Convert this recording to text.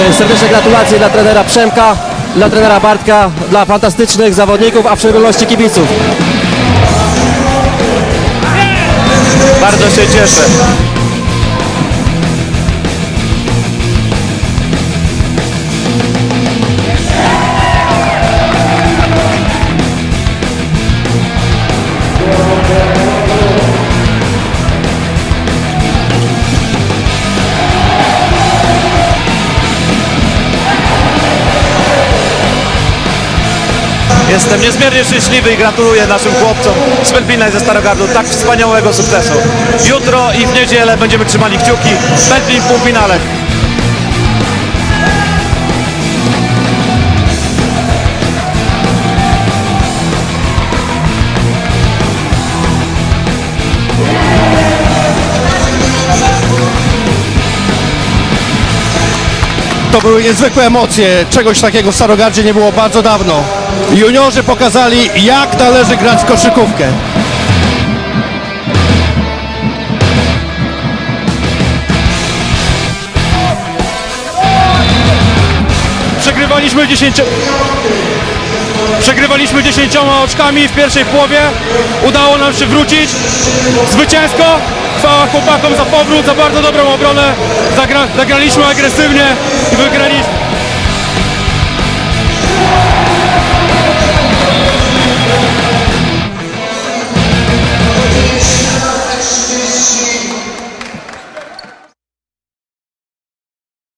E, Serdeczne gratulacje dla trenera Przemka, dla trenera Bartka, dla fantastycznych zawodników, a w szczególności kibiców. Bardzo się cieszę. Jestem niezmiernie szczęśliwy i gratuluję naszym chłopcom z Pętlina i ze Starogardu tak wspaniałego sukcesu. Jutro i w niedzielę będziemy trzymali kciuki. Pętlin w półfinale. To były niezwykłe emocje. Czegoś takiego w Starogardzie nie było bardzo dawno. Juniorzy pokazali, jak należy grać w koszykówkę. Przegrywaliśmy 10. Przegrywaliśmy 10 oczkami w pierwszej połowie. Udało nam się wrócić zwycięsko. Chwała chłopakom za powrót, za bardzo dobrą obronę. Zagra, zagraliśmy agresywnie i wygraliśmy.